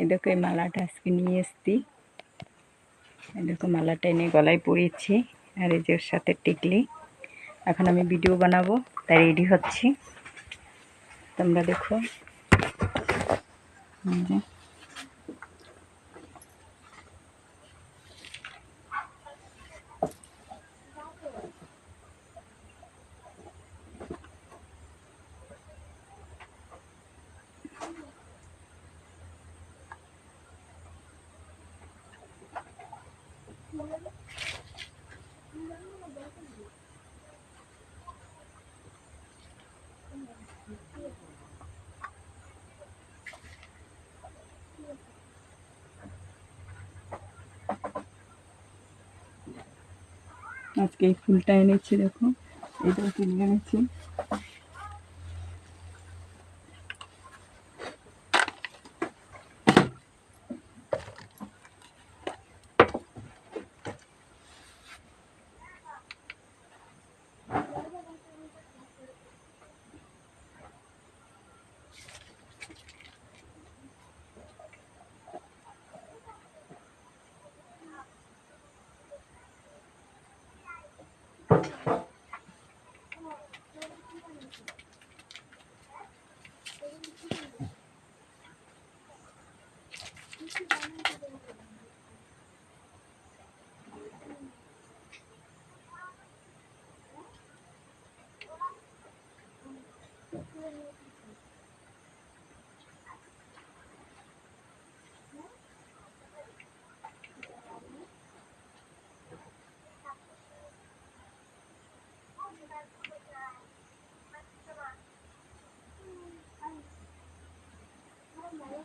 এই মালাটা আজকে নিয়ে এসছি। এদেরকে মালাটা এনে গলায় পরিয়েছি আর এই যে ওর সাথে টিকলি। এখন আমি ভিডিও বানাবো, তাই রেডি হচ্ছি। তোমরা দেখো। আজকে এই ফুলটা এনেছি দেখো। এটাও কিনে এনেছি।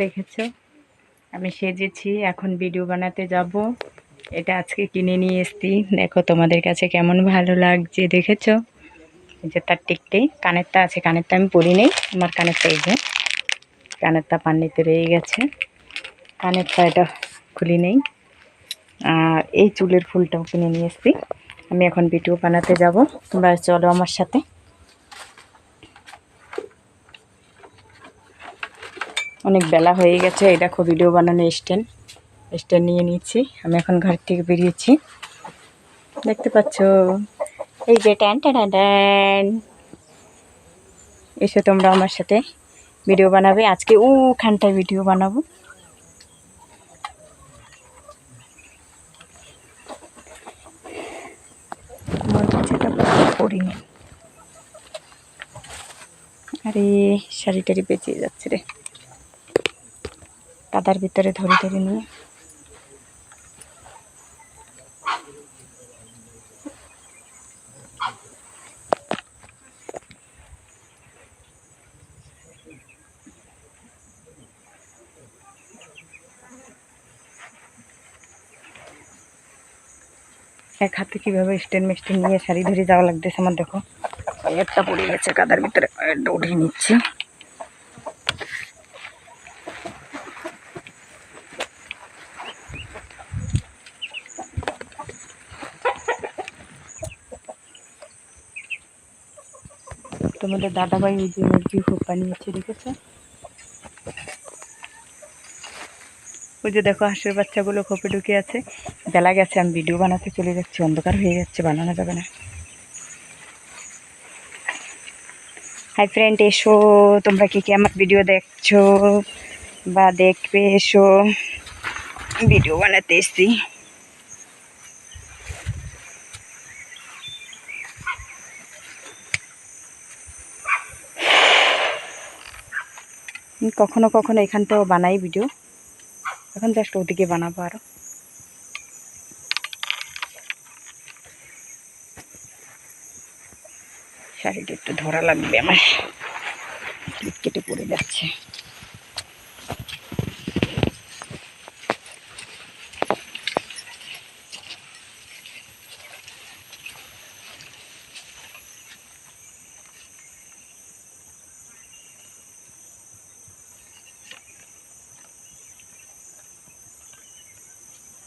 দেখেছ? আমি সেজেছি, এখন ভিডিও বানাতে যাব। এটা আজকে কিনে নিয়ে এসছি। দেখো তোমাদের কাছে কেমন ভালো লাগছে, দেখেছ? এই যে তার টিকটি, কানেরটা আছে, কানেরটা আমি পরি নেই, আমার কানেরটা এই যে, কানেরটা পানিতে রয়ে গেছে। কানেরটা এটা খুলি নেই। আর এই চুলের ফুলটাও কিনে নিয়ে এসছি। আমি এখন ভিডিও বানাতে যাব। তোমরা চলো আমার সাথে। অনেক বেলা হয়ে গেছে। এই দেখো ভিডিও বানানো স্ট্যান্ড স্ট্যান্ড নিয়ে নিয়েছি আমি এখন ঘর থেকে বেরিয়েছি। দেখতে পাচ্ছ? এই যে ট্যান ট্যান ট্যান এসে তোমরা আমার সাথে ভিডিও বানাবে। আজকে ওখানটায় ভিডিও বানাবো। আরে শাড়ি টাড়ি বেঁচে যাচ্ছে রে। কাদার ভিতরে ধরে ধরে নিয়ে। এক হাতে কীভাবে স্ট্যান্ড মিস্টেন নিয়ে শাড়ি ধরে যাওয়া লাগতেছে আমার দেখো। একটা পড়ে গেছে, কাদার ভিতরে উঠিয়ে নিচ্ছি। তোমাদের দাদাভাই এই যে মুরগি খুব বানিয়েছে, দেখেছ? ওই যে দেখো, হাঁসের বাচ্চাগুলো খোপে ঢুকে আছে। বেলা গেছে, আমি ভিডিও বানাতে চলে যাচ্ছি, অন্ধকার হয়ে যাচ্ছে, বানানো যাবে না। হাই ফ্রেন্ড এসো। তোমরা কি কি আমার ভিডিও দেখছ বা দেখবে, এসো। ভিডিও বানাতে এসছি। কখনো কখনো এখানটাও বানাই ভিডিও এখন জাস্ট ওদিকে বানাবো আরও। শাড়িটা একটু ধরা লাগবে আমার। কেটে পড়ে যাচ্ছে।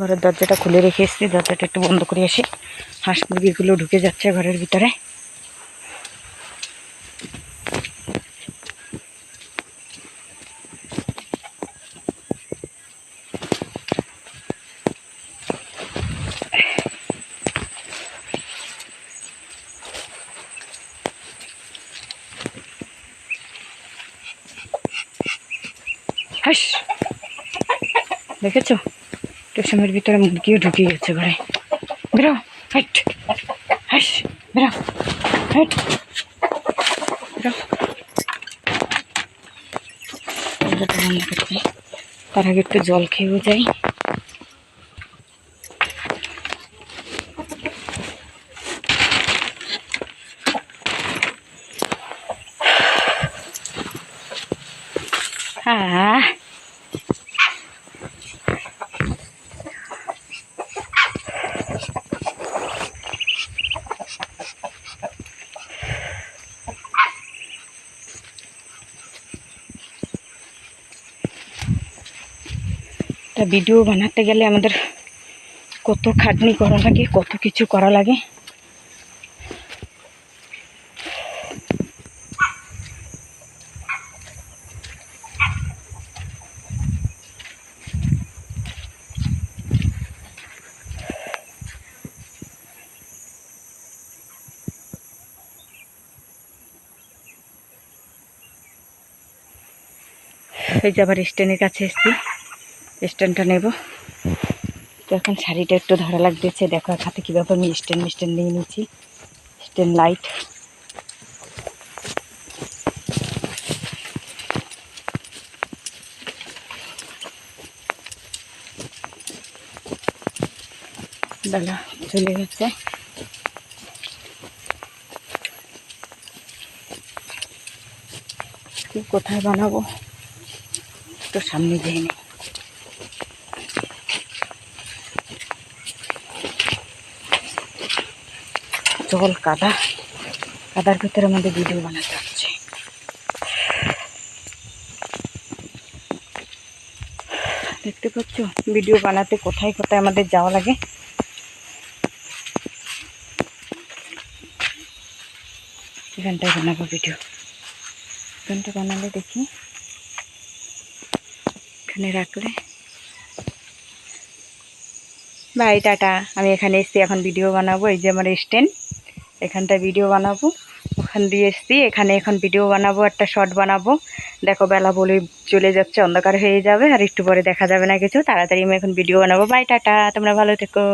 ঘরের দরজাটা খুলে রেখে এসেছি, দরজাটা একটু বন্ধ করে আসি। হাঁস মুরগিগুলো ঢুকে যাচ্ছে ঘরের ভিতরে। হাস দেখেছ সময়ের ভিতরে মুরগিও ঢুকিয়ে গেছে ঘরে। বেরো হাইট হাস, বেরো করতে তার আগে একটু জল খেয়েও যাই হ্যাঁ একটা ভিডিও বানাতে গেলে আমাদের কত খাটনি করা লাগে, কত কিছু করা লাগে। এই যে আবার স্ট্যান্ডের কাছে এসছি। স্ট্যান্ডটা নেব। তো এখন শাড়িটা একটু ধরা লাগতেছে। দেখো, এক হাতে কীভাবে আমি স্ট্যান্ড, মিস্ট্যান্ড নিয়ে নিয়েছি স্ট্যান্ড লাইট। বেলা চলে গেছে। কি কোথায় বানাবো? একটু সামনে যেয়ে নেই জল, কাদা। কাদার ভিতরে আমাদের ভিডিও বানাতে হচ্ছে। দেখতে পাচ্ছ? ভিডিও বানাতে কোথায় কোথায় আমাদের যাওয়া লাগে? এখানটায় বানাবো ভিডিও। এখানটা বানালে দেখি। এখানে রাখলে বাই, টাটা। আমি এখানে এসছি, এখন ভিডিও বানাবো। এই যে আমার স্ট্যান্ড এখানটা ভিডিও বানাবো। ওখান দিয়ে এসছি, এখানে এখন ভিডিও বানাবো, একটা শর্ট বানাবো। দেখো, বেলা বলে চলে যাচ্ছে, অন্ধকার হয়ে যাবে, আর একটু পরে দেখা যাবে না কিছু। তাড়াতাড়ি আমি এখন ভিডিও বানাবো। Bye, tata. তোমরা ভালো থেকো।